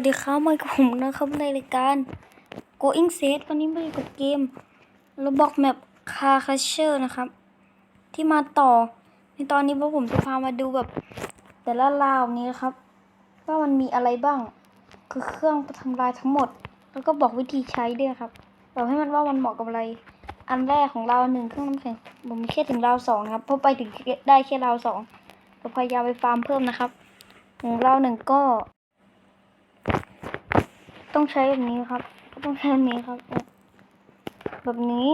วัสดีครับมากับผมนะครับในรายการ Going Set วันนี้มาอยู่กับเกมระบอกแมปคาคาเชอร์นะครับ ที่มาต่อ ในตอนนี้พวกผมจะพามาดูแบบ แต่ละราวนี้นะครับ ว่ามันมีอะไรบ้าง คือเครื่องทำลายทั้งหมด แล้วก็บอกวิธีใช้ด้วยครับบอกให้มันว่ามันเหมาะกับอะไร อันแรกของราวหนึ่งเครื่องน้ำแข็งผมมีแค่ถึงราวสองนะครับเพราะไปถึงได้แค่ราวสองเราพยายามไปฟาร์มเพิ่มนะครับของราวหนึ่งก็ ต้องใช้แบบนี้ครับ ต้องใช้แบบนี้ครับ แบบนี้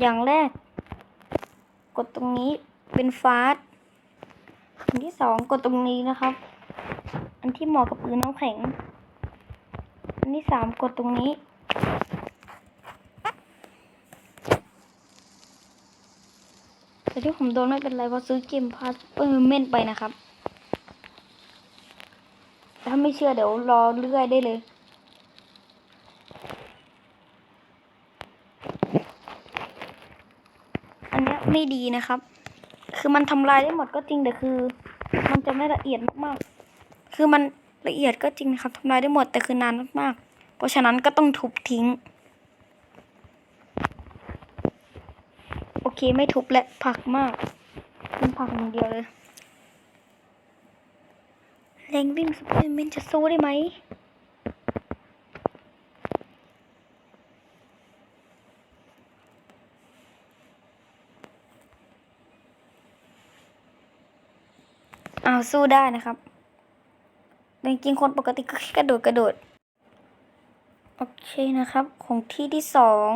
อย่างแรก กดตรงนี้เป็นฟาสต์อันที่สองกดตรงนี้นะครับ อันที่เหมาะกับปืนน้ำแข็ง อันที่สามกดตรงนี้แต่ที่ผมโดนไม่เป็นไรเพราะซื้อเกมพาสเปอร์เมนไปนะครับ ถ้าไม่เชื่อเดี๋ยวรอเรื่อยได้เลย อันเนี้ย ไม่ดีนะครับ คือมันทำลายได้หมดก็จริงแต่คือ มันจะไม่ละเอียดมากๆ คือมันละเอียดก็จริงนะครับทำลายได้หมดแต่คือนานมากๆ เพราะฉะนั้นก็ต้องทุบทิ้ง โอเคไม่ทุบและผักมากเป็นผักอย่างเดียวเลยแรงวิ่งสไปเดอร์แมนจะสู้ได้ไหม สู้ได้นะครับแต่จริงๆคนปกติก็แค่กระโดดกระโดด โอเคนะครับ ของที่ที่สอง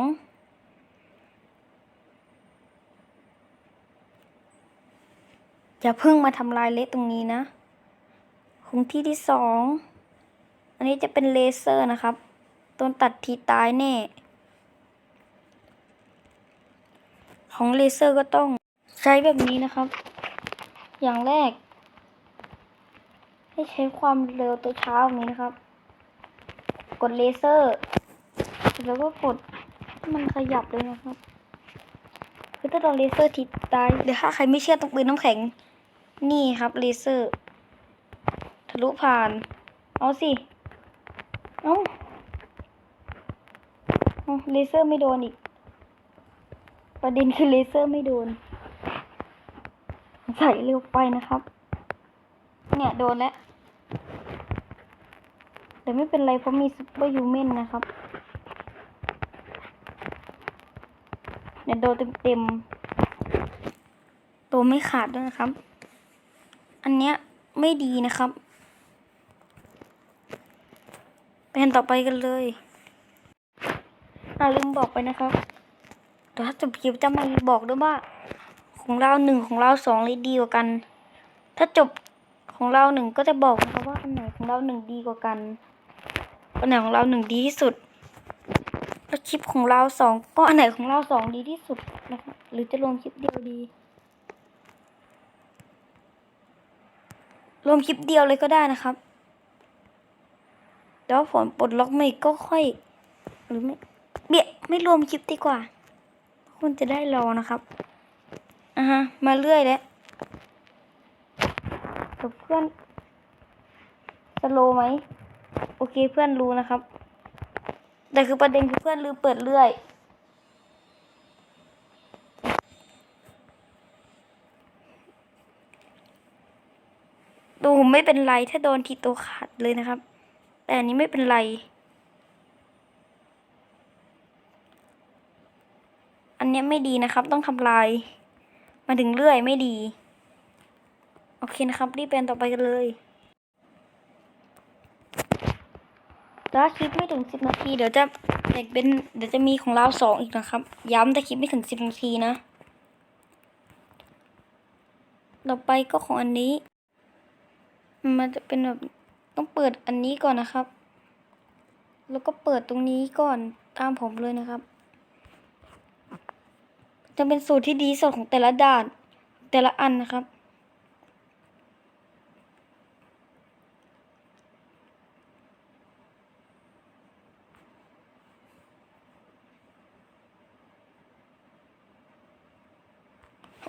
อย่าเพิ่งมาทำลายเละตรงนี้นะ ของที่ที่สอง อันนี้จะเป็นเลเซอร์นะครับโดนตัดทีตายแน่ ของเลเซอร์ก็ต้องใช้แบบนี้นะครับ อย่างแรก ให้ใช้ความเร็วตัวเช้าแบบนี้นะครับ กดเลเซอร์ แล้วก็กดมันขยับเลยนะครับ คือถ้าโดนเลเซอร์ทีตายเดี๋ยวถ้าใครไม่เชื่อต้องปืนน้ำแข็ง นี่ครับเลเซอร์ ทะลุผ่าน เอาสิเอาเอาเลเซอร์ไม่โดนอีก ประเด็นคือเลเซอร์ไม่โดน ใส่เร็วไปนะครับ เนี่ยโดนแล้ว แต่ไม่เป็นไรเพราะมีซุปเปอร์ยูเมนนะครับเนี่ยโดนเต็มๆตัวไม่ขาดด้วยนะครับ อันเนี้ยไม่ดีนะครับแผ่นต่อไปกันเลยอ่าลืมบอกไปนะครับแต่ถ้าจบคลิปจะมาบอกด้วยว่า ของเราหนึ่งของเราสองเลยดีกว่ากัน ถ้าจบของเราหนึ่งก็จะบอกนะครับว่าอันไหนของเราหนึ่งดีกว่ากัน อันไหนของเราหนึ่งดีที่สุด แล้วคลิปของเราสองก็อันไหนของเราสองดีที่สุดนะครับหรือจะรวมคลิปเดียวดี รวมคลิปเดียวเลยก็ได้นะครับแล้วผลปลดล็อกไม่ก็ค่อย หรือไม่เบี้ยไม่รวมคลิปดีกว่าคุณจะได้รอนะครับอะฮะ มาเรื่อยแล้วกับเพื่อนสโลไหม โอเคเพื่อนรู้นะครับ แต่คือประเด็นคือเพื่อนลืมเปิดเรื่อยดูไม่เป็นไรถ้าโดนทีตัวขาดเลยนะครับ แต่อันนี้ไม่เป็นไร อันเนี้ยไม่ดีนะครับ ต้องทำลาย มาถึงเรื่อยไม่ดี โอเคนะครับ รีบเป็นต่อไปกันเลย ถ้าคลิปไม่ถึงสิบนาทีเดี๋ยวจะเด็กเป็นเดี๋ยวจะมีของเราสองอีกนะครับ ย้ำแต่คลิปไม่ถึงสิบนาทีนะต่อไปก็ของอันนี้ มันจะเป็นแบบต้องเปิดอันนี้ก่อนนะครับ แล้วก็เปิดตรงนี้ก่อนตามผมเลยนะครับ จะเป็นสูตรที่ดีสุดของแต่ละด่านแต่ละอันนะครับ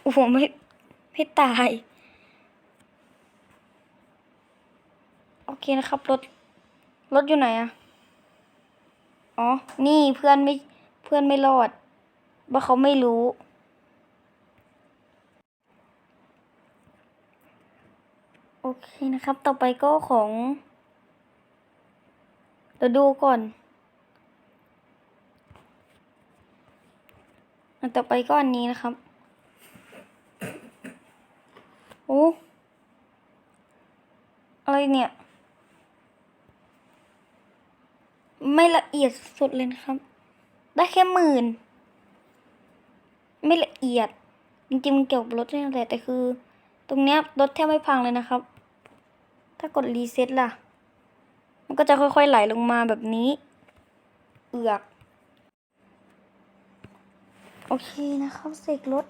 อ้โหไม่ไม่ตาย โอเคนะครับ รถ รถอยู่ไหนอะอ๋อ นี่เพื่อนไม่เพื่อนไม่รอด ว่าเขาไม่รู้ โอเคนะครับ ต่อไปก็ของเดี๋ยวดูก่อนอันต่อไปก็อันนี้นะครับ โอ้อะไรเนี่ย ไม่ละเอียดสุดเลยนะครับ ได้แค่หมื่น ไม่ละเอียด จริงๆมันเกี่ยวกับรถนี่แหละแต่คือ ตรงเนี้ยรถแทบไม่พังเลยนะครับ ถ้ากดรีเซ็ตล่ะ มันก็จะค่อยๆไหลลงมาแบบนี้ เอือกโอเคนะครับเสกรถ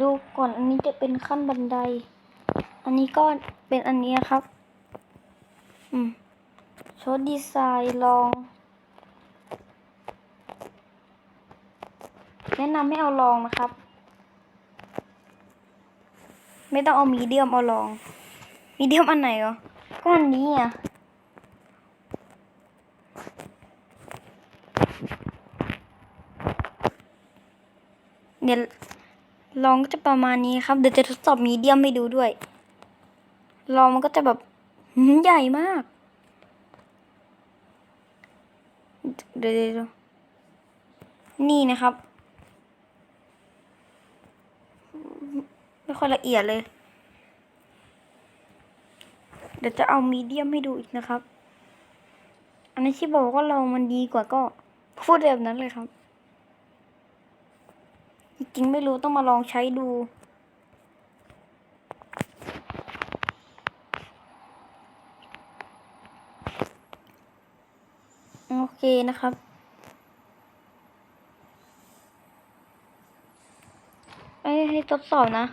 ดูก่อนอันนี้จะเป็นขั้นบันได อันนี้ก็เป็นอันนี้ครับ อืมโชว์ดีไซน์ลอง แนะนำไม่เอาลองนะครับ ไม่ต้องเอามีเดียมเอาลอง มีเดียมอันไหนเหรอก็อันนี้อะเนี่ย ลองก็จะประมาณนี้ครับ เดี๋ยวจะทดสอบมีเดียมให้ดูด้วย ลองมันก็จะแบบใหญ่มากเดี๋ยวเดี๋ยวเดี๋ยวนี่นะครับ ไม่ค่อยละเอียดเลย เดี๋ยวจะเอามีเดียมให้ดูอีกนะครับ อันนี้ที่บอกว่าเรามันดีกว่าก็พูดแบบนั้นเลยครับ จริงไม่รู้ต้องมาลองใช้ดูโอเคนะครับ ให้ให้ทดสอบนะ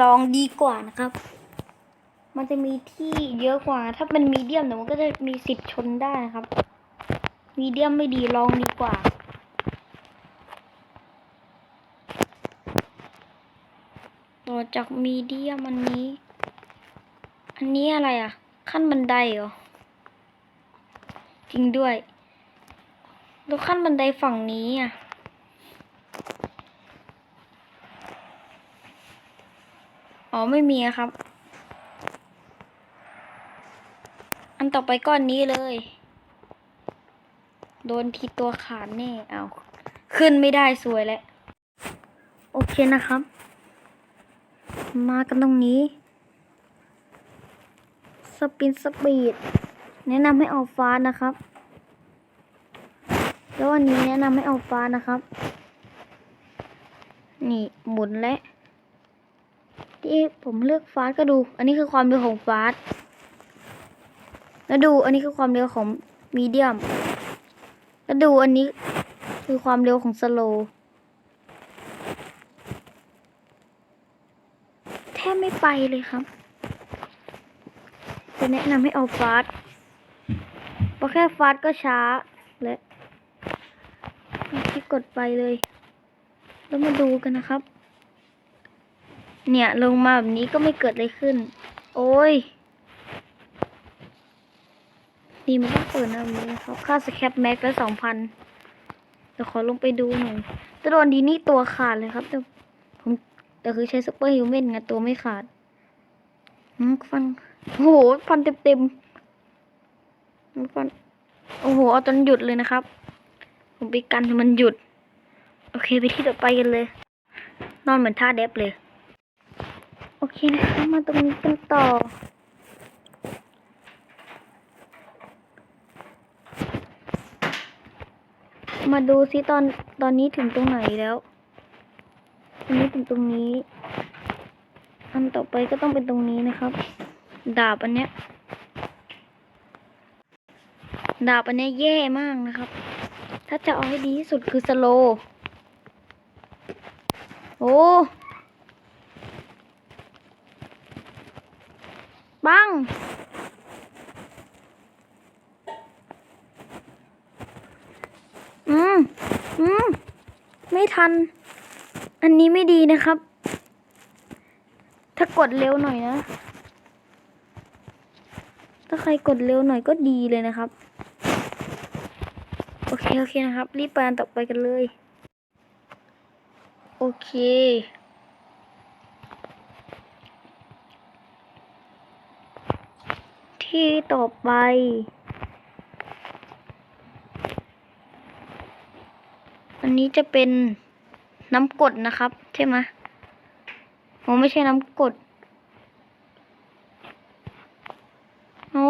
ลองดีกว่านะครับ มันจะมีที่เยอะกว่า ถ้าเป็นมีเดียมเนี่ยมันก็จะมีสิทธิ์ชนได้นะครับ มีเดียมไม่ดีลองดีกว่า ต่อ จากมีเดียมอันนี้ อันนี้อะไรอะขั้นบันไดเหรอ จริงด้วย แล้วขั้นบันไดฝั่งนี้อะอ๋อไม่มีครับ อันต่อไปก้อนนี้เลย โดนทีตัวขาดแน่ เอา ขึ้นไม่ได้สวยแล้ว โอเคนะครับ มากันตรงนี้ สปินสปีด แนะนำให้เอาฟ้านะครับ แล้ววันนี้แนะนำให้เอาฟ้านะครับ นี่หมุนและ ที่ผมเลือกฟาสก็ดู อันนี้คือความเร็วของฟาสแล้วดูอันนี้คือความเร็วของมีเดียม แล้วดูอันนี้คือความเร็วของสโลว์แทบ ไปเลยครับ จะแนะนำให้เอาฟาสเพราะแค่ฟาสก็ช้าและที่กดไปเลย แล้วมาดูกันนะครับ เนี่ยลงมาแบบนี้ก็ไม่เกิดอะไรขึ้น โอ้ยนี่มันต้องเปิดนะแบบนี้นะครับ ค่าสแคปแม็กแล้วสองพันเดี๋ยวขอลงไปดูหน่อยจะโดนดีนี่ตัวขาดเลยครับแต่ผมแต่คือใช้ซุปเปอร์ฮิวแมนไงตัวไม่ขาด ฟันโอ้โหฟันเต็มเต็มฟันโอ้โหเอาจนหยุดเลยนะครับ ผมไปกันให้มันหยุด โอเคไปที่ต่อไปกันเลย นอนเหมือนท่าเดฟเลย โอเคนะคะมาตรงนี้กันต่อมาดูซิตอนตอนนี้ถึงตรงไหนแล้ว ตอนนี้ถึงตรงนี้ อันต่อไปก็ต้องเป็นตรงนี้นะครับ ดาบอันเนี้ย ดาบอันเนี้ยแย่มากนะครับ ถ้าจะเอาให้ดีที่สุดคือสโล โอ้บังอืม อืม ไม่ทัน อันนี้ไม่ดีนะครับ กดเร็วหน่อยนะ ถ้าใครกดเร็วหน่อยก็ดีเลยนะครับ โอเค โอเคนะครับ รีบไปอันต่อไปกันเลย โอเคที่ต่อไป อันนี้จะเป็นน้ำกดนะครับ ใช่ไหมโอ้ไม่ใช่น้ำกดโอ้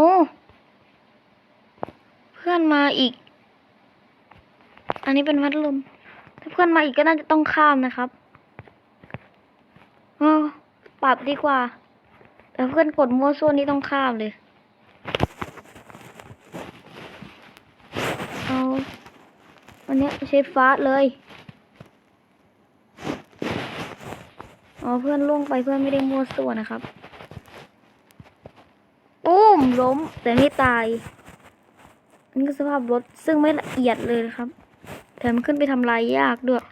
เพื่ อนมาอีก อันนี้เป็นพัดลมถ้าเพื่อนมาอีกก็น่าจะต้องข้ามนะครับอ๋อปรับดีกว่า แต่เพื่อนกดมั่วซั่วนี่ต้องข้ามเลย เอาอันนี้ใช้ฟ้าเลยอ๋อเพื่อนล่วงไปเพื่อนไม่ได้มั่วซั่วนะครับอุ้มล้มแต่ไม่ตาย นี่คือสภาพรถซึ่งไม่ละเอียดเลยครับ แถมขึ้นไปทำลายยากด้วย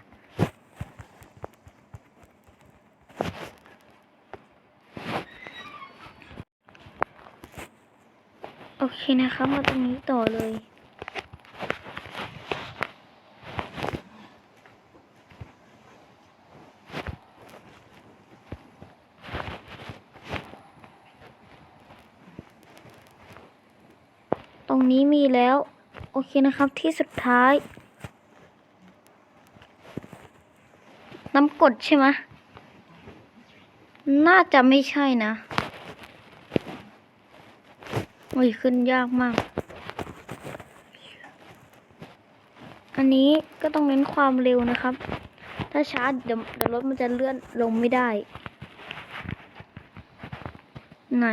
โอเคนะครับ มาตรงนี้ต่อเลย รงนี้มีแล้ว โอเคนะครับที่สุดท้าย น้ำกดใช่ไหมน่าจะไม่ใช่นะโอ้ยขึ้นยากมาก อันนี้ก็ต้องเน้นความเร็วนะครับ ถ้าช้าเดี๋ยวเดี๋ยวรถมันจะเลื่อนลงไม่ได้ ไหน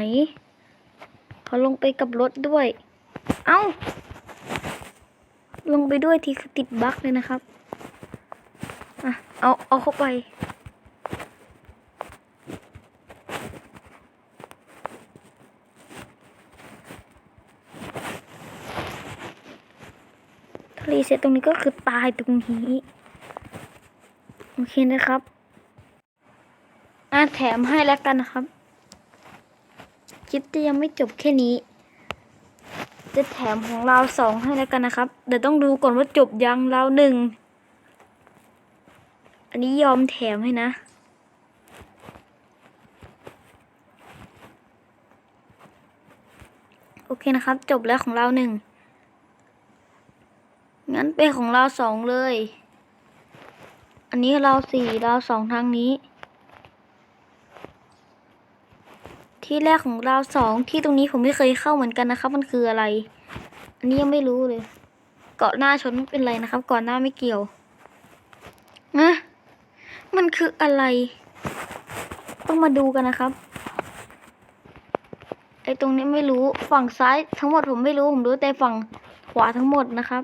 เขาลงไปกับรถด้วย เอ้า ลงไปด้วยทีคือติดบั๊กเลยนะครับอะเอาเอาเข้าไปถ้ารีเซ็ตตรงนี้ก็คือตายตรงนี้ โอเคนะครับอะแถมให้แล้วกันนะครับ คลิปจะยังไม่จบแค่นี้ จะแถมของเราสองให้แล้วกันนะครับ เดี๋ยวต้องดูก่อนว่าจบยังเราหนึ่ง อันนี้ยอมแถมให้นะ โอเคนะครับ จบแล้วของเราหนึ่ง งั้นเป็นของเราสองเลย อันนี้เราสี่เราสองทางนี้ ที่แรกของเราสองที่ตรงนี้ผมไม่เคยเข้าเหมือนกันนะครับ มันคืออะไร อันนี้ยังไม่รู้เลย เกาะหน้าชนไม่เป็นไรนะครับเกาะหน้าไม่เกี่ยวนะมันคืออะไร ต้องมาดูกันนะครับไอตรงนี้ไม่รู้ฝั่งซ้ายทั้งหมดผมไม่รู้ผมรู้แต่ฝั่งขวาทั้งหมดนะครับ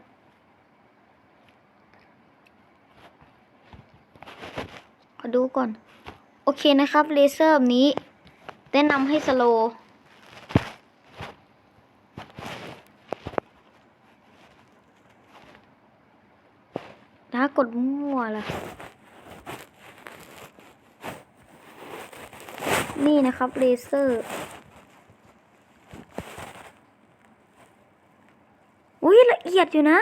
ขอดูก่อน โอเคนะครับเลเซอร์แบบนี้ แนะนำให้สโลถ้ากดมั่วล่ะ นี่นะครับเลเซอร์อุ้ยละเอียดอยู่นะ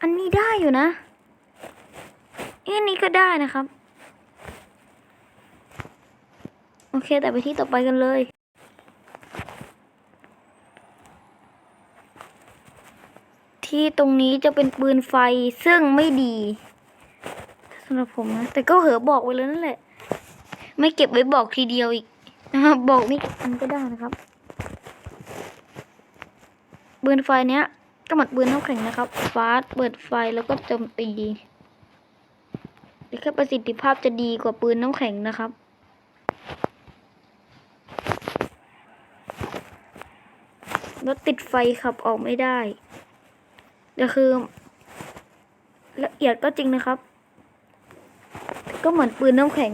อันนี้ได้อยู่นะอันนี้ก็ได้นะครับ โอเค แต่ไปที่ต่อไปกันเลย ที่ตรงนี้จะเป็นปืนไฟซึ่งไม่ดีสำหรับผมนะ แต่ก็เหอบอกไว้แล้วนั่นแหละ ไม่เก็บไว้บอกทีเดียวอีกนะครับบอกไม่เกี่อันก็ได้นะครับปืนไฟเนี้ยก็เหมือนปืนน้ำแข็งนะครับ ฟาสเปิดไฟแล้วก็โจมตีแต่แค่ประสิทธิภาพจะดีกว่าปืนน้ำแข็งนะครับ รถติดไฟขับออกไม่ได้แต่คือ ละเอียดก็จริงนะครับ ก็เหมือนปืนน้ำแข็ง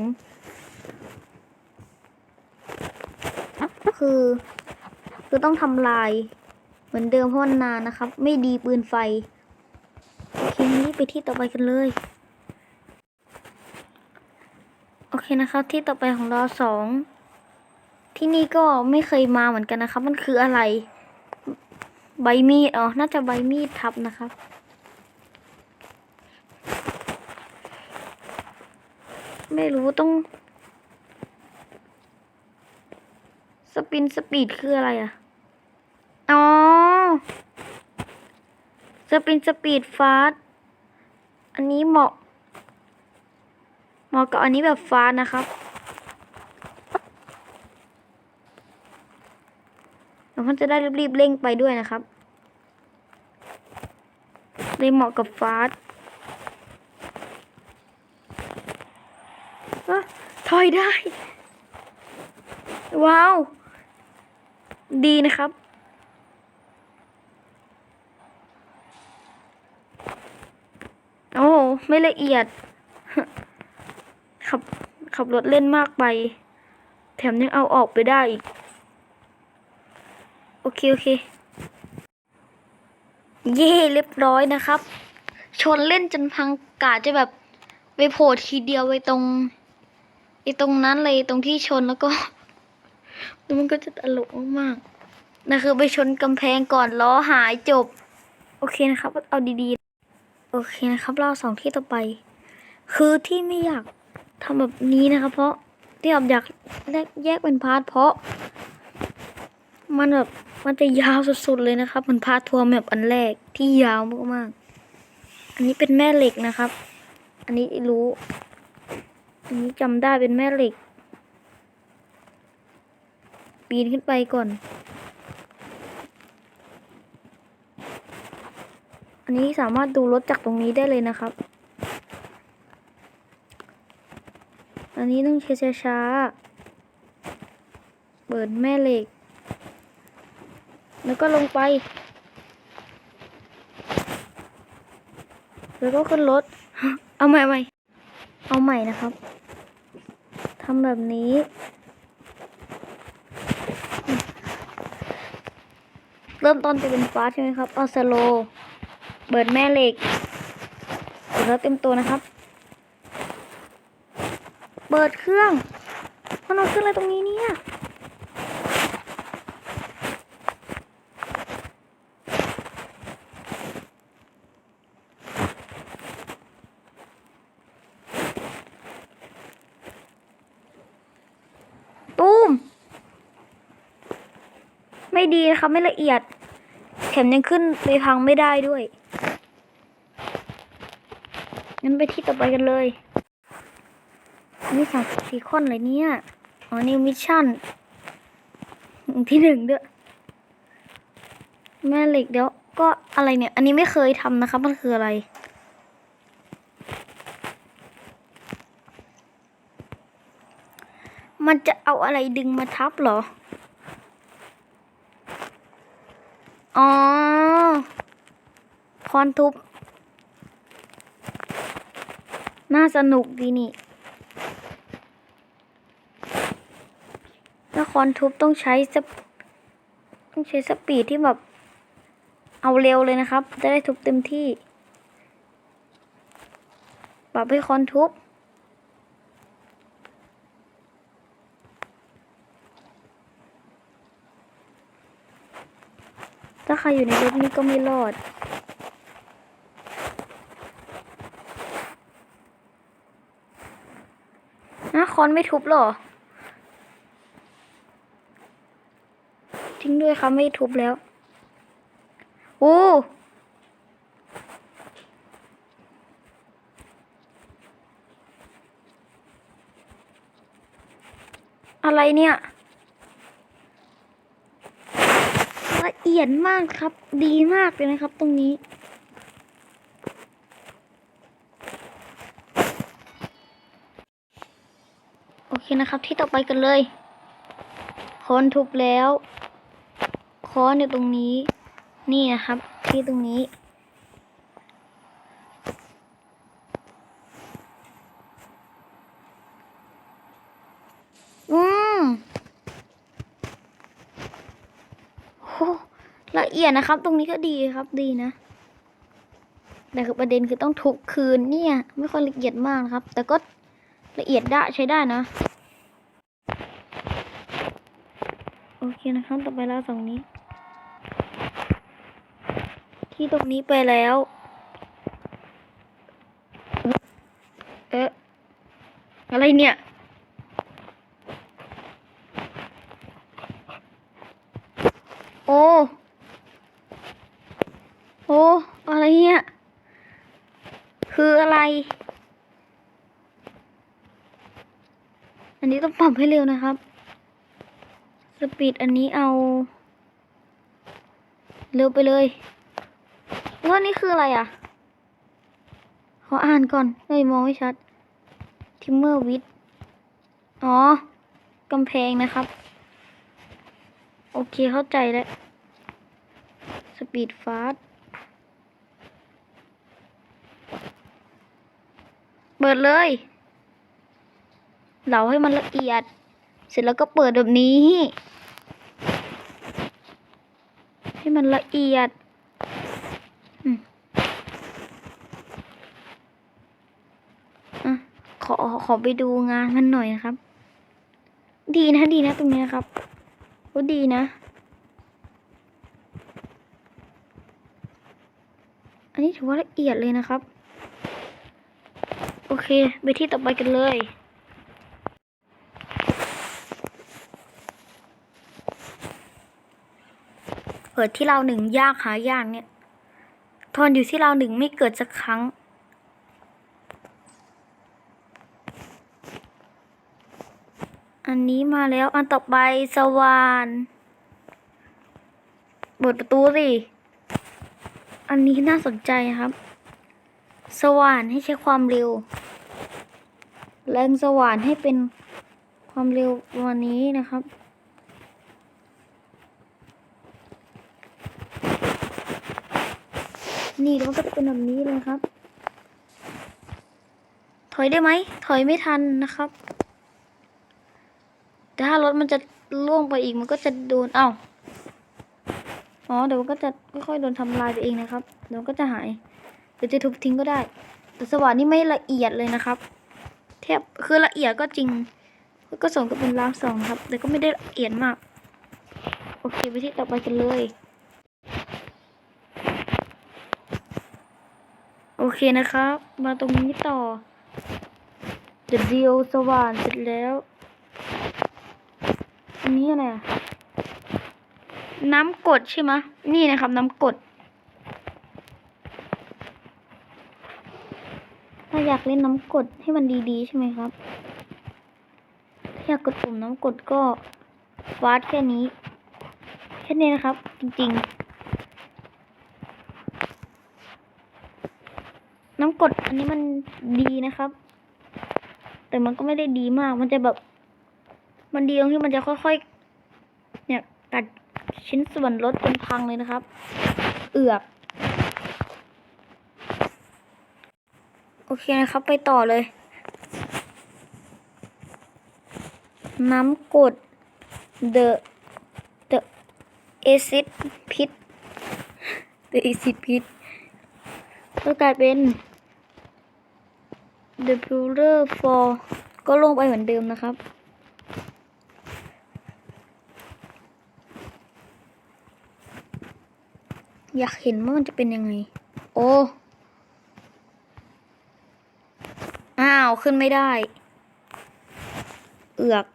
คือ คือต้องทำลาย เหมือนเดิมเพราะนนานนะครับ ไม่ดีปืนไฟโอเคนี้ไปที่ต่อไปกันเลยโอเคนะครับ ที่ต่อไปของเราสองที่นี่ก็ไม่เคยมาเหมือนกันนะครับ มันคืออะไร ใบมีดอ๋อน่าจะใบมีดทับนะครับ ไม่รู้ต้อง สปินสปีดคืออะไรอะ อ๋อ สปินสปีดฟาสต์อันนี้เหมาะ เหมาะกับอันนี้แบบฟาสต์นะครับ แล้วมันจะได้รีบๆเร่งไปด้วยนะครับเลยเหมาะกับฟาสต์อะถอยได้ ว้าว ดีนะครับ โอ้ไม่ละเอียด ขับขับรถเล่นมากไป แถมยังเอาออกไปได้อีก เคโอเคเย่เรียบร้อยนะครับ ชนเล่นจนพังกาจะแบบไปโผล่ทีเดียวไว้ตรงไอตรงนั้นเลยตรงที่ชนแล้วก็มันก็จะตลกมากๆนั่นคือไปชนกำแพงก่อนล้อหายจบ โอเคนะครับ เอาดีๆ โอเคนะครับเราสองที่ต่อไป คือที่ไม่อยากทำแบบนี้นะครับ เพราะที่อยากแยกแยกเป็นพาร์ทเพราะ มันแบบมันจะยาวสุดๆเลยนะครับ มันพาทัวร์แบบอันแรกที่ยาวมากๆ อันนี้เป็นแม่เหล็กนะครับ อันนี้รู้ อันนี้จำได้เป็นแม่เหล็ก ปีนขึ้นไปก่อน อันนี้สามารถดูรถจากตรงนี้ได้เลยนะครับ อันนี้ต้องใช้ช้าๆเปิดแม่เหล็ก แล้วก็ลงไป แล้วก็ขึ้นรถ เอาใหม่ใหม่เอาใหม่นะครับทำแบบนี้ เริ่มต้นจะเป็นฟ้าใช่ไหมครับ เอาสโล เบิดแม่เหล็กเดี๋ยวเราเต็มตัวนะครับ เปิดเครื่องมันเอาเครื่องอะไรตรงนี้เนี่ย ดีนะครับไม่ละเอียด แถมยังขึ้นไปพังไม่ได้ด้วยงั้นไปที่ต่อไปกันเลยนี่สามสิบสี่ข้อนเลยเนี่ยอ๋อนิวมิชชั่นที่หนึ่งด้วยแม่เหล็กเดี๋ยวก็อะไรเนี่ย อันนี้ไม่เคยทำนะครับมันคืออะไร มันจะเอาอะไรดึงมาทับหรอ คอนทุบ น่าสนุกดีนี่ถ้าคอนทุบต้องใช้สต้องใช้สปีดที่แบบ เอาเร็วเลยนะครับ จะได้ทุบเต็มที่ปรับให้คอนทุบถ้าใครอยู่ในรถนี้ก็ไม่รอด นะ คอนไม่ทุบหรอจริงด้วยครับไม่ทุบแล้วโอ้อะไรเนี่ย ละเอียดมากครับ ดีมากเลยนะครับตรงนี้ เคนะครับ ที่ต่อไปกันเลยค้อนทุบแล้วค้อนอยู่ตรงนี้ นี่นะครับ ที่ตรงนี้ อืมโหละเอียดนะครับ ตรงนี้ก็ดีครับดีนะแต่คือประเด็นคือต้องทุบคืนเนี่ย ไม่ค่อยละเอียดมากนะครับ แต่ก็ละเอียดได้ใช้ได้นะ โอเค นะครับต่อไปแล้วสองนี้ ที่ตรงนี้ไปแล้ว เอ๊ะ อะไรเนี่ยโอ้ โอ้ อะไรเนี่ย คืออะไร อันนี้ต้องปรับให้เร็วนะครับ ปีดอันนี้เอา เร็วไปเลยแล้วนี่คืออะไรอะ ขออ่านก่อนเลยมองไม่ชัด ทิมเมอร์วิดอ๋อ กำแพงนะครับ โอเคเข้าใจแล้ว สปีดฟาสเปิดเลย เหลาให้มันละเอียด เสร็จแล้วก็เปิดแบบนี้ ให้มันละเอียดอืมอะขอขอไปดูงานมันหน่อยนะครับ ดีนะดีนะตรงนี้นะครับก็ดีนะ อันนี้ถือว่าละเอียดเลยนะครับ โอเค ไปที่ต่อไปกันเลย เปิดที่เราหนึ่งยากหายากเนี่ยทอนอยู่ที่เราหนึ่งไม่เกิดสักครั้ง อันนี้มาแล้วอันต่อไปสวานเปิดประตูสิ อันนี้น่าสนใจครับ สว่านให้ใช้ความเร็ว แรงสว่านให้เป็นความเร็ววันนี้นะครับ นี่มันก็เป็นแบบนี้เลยครับ ถอยได้ไหม ถอยไม่ทันนะครับ แต่ถ้ารถมันจะล่วงไปอีกมันก็จะโดน เอ้า อ๋อ เดี๋ยวมันก็จะค่อยๆโดนทำลายไปเองนะครับ เดี๋ยวมันก็จะหาย หรือจะทุบทิ้งก็ได้ แต่สว่านนี่ไม่ละเอียดเลยนะครับแทบคือละเอียดก็จริง ก็ส่งก็เป็นล้างสองครับ แต่ก็ไม่ได้ละเอียดมาก โอเคไปที่ต่อไปกันเลย โอ เคนะครับ มาตรงนี้ต่อเดี๋ยวเดียวสว่านเสร็จแล้วอันนี้อะไรน้ำกดใช่ไหมนี่นะครับ น้ำกด ถ้าอยากเล่นน้ำกดให้มันดีๆ ใช่ไหมครับ ถ้าอยากกดปุ่มน้ำกดก็ฟาดแค่นี้ แค่นี้นะครับ จริงๆ น้ำ กดอันนี้มันดีนะครับ แต่มันก็ไม่ได้ดีมาก มันจะแบบ มันดีตรงที่มันจะค่อยๆ เนี่ยตัดชิ้นส่วนรถจนพังเลยนะครับ เอือก โอเคนะครับ ไปต่อเลย น้ำกด the the acid pit the acid pit ก็กลายเป็น the purer for ก็ลงไปเหมือนเดิมนะครับ อยากเห็นว่ามันจะเป็นยังไง โอ้ อ้าว ขึ้นไม่ได้ เอือก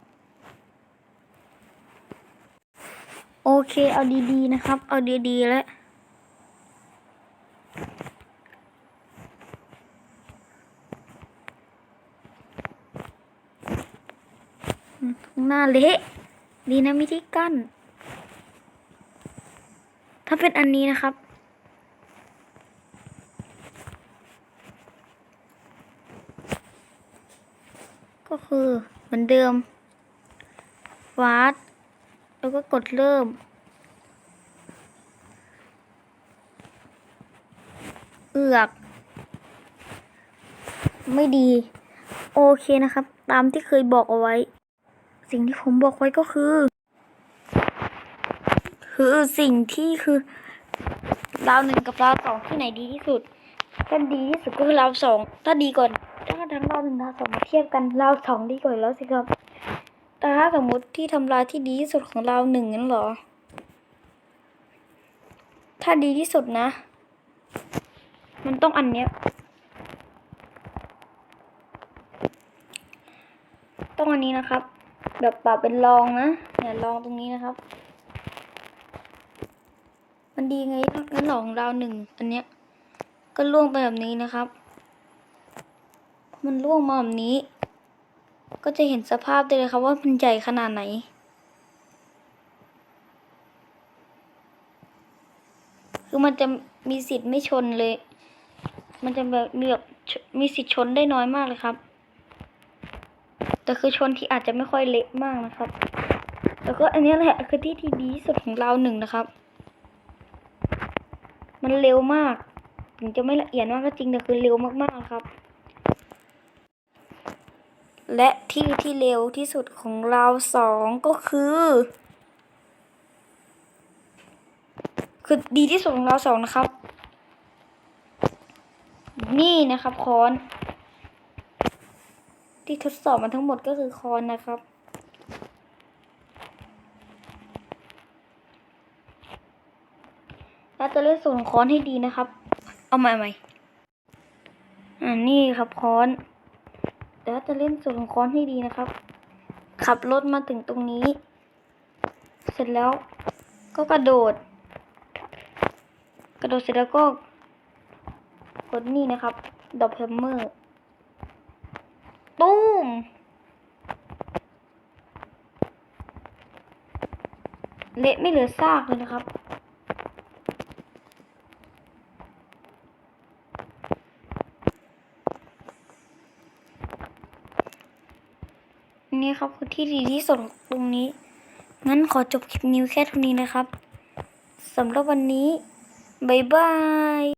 โอเค เอาดีๆนะครับ เอาดีๆแล้ว อืมข้าง หน้าเละดีนะมีที่กั้น ถ้าเป็นอันนี้นะครับ ก็คือเหมือนเดิม วาด แล้วก็กดเริ่ม เอือก ไม่ดี โอเคนะครับ ตามที่เคยบอกเอาไว้ สิ่งที่ผมบอกไว้ก็คือ คือสิ่งที่คือดาวหนึ่งกับดาวสองที่ไหนดีที่สุดถ้าดีที่สุดก็คือราวสองถ้าดีก่อนถ้าทั้งราวหนึ่งราวสองมาเทียบกันราวสองดีกว่าแล้วสิครับแต่ถ้าสมมติที่ทำลายที่ดีที่สุดของราวหนึ่งนั้นหรอ ถ้าดีที่สุดนะ มันต้องอันเนี้ยต้องอันนี้นะครับ แบบปรับเป็นรองนะเนี่ยรองตรงนี้นะครับ มันดีไงงั้นหลองราวหนึ่งอันเนี้ยก็ล่วงไปแบบนี้นะครับ มันล่วงมาแบบนี้ ก็จะเห็นสภาพได้เลยครับว่ามันใหญ่ขนาดไหนคือมันจะมีสิทธิ์ไม่ชนเลย มันจะแบบมีแบบมีสิทธิ์ชนได้น้อยมากเลยครับ แต่คือชนที่อาจจะไม่ค่อยเละมากนะครับ แล้วก็อันนี้แหละคือที่ที่ดีสุดของเราหนึ่งนะครับ มันเร็วมาก ถึงจะไม่ละเอียดมากก็จริงแต่คือเร็วมากๆครับ และที่ที่เร็วที่สุดของเราสองก็คือ คือดีที่สุดของเราสองนะครับ นี่นะครับคอน ที่ทดสอบมาทั้งหมดก็คือคอนนะครับ เราจะเล่นส่วนของค้อนให้ดีนะครับ เอาใหม่ใหม่อ่านี่ครับค้อนแต่ว่าจะเล่นส่วนของค้อนให้ดีนะครับ ขับรถมาถึงตรงนี้ เสร็จแล้วก็กระโดด กระโดดเสร็จแล้วก็กดนี่นะครับดอบแฮมเมอร์ ตุ้มเละไม่เหลือซากเลยนะครับ นี่ครับคือที่ดีที่สุดตรงนี้ งั้นขอจบคลิปนี้แค่เท่านี้นะครับสำหรับวันนี้ บ๊ายบาย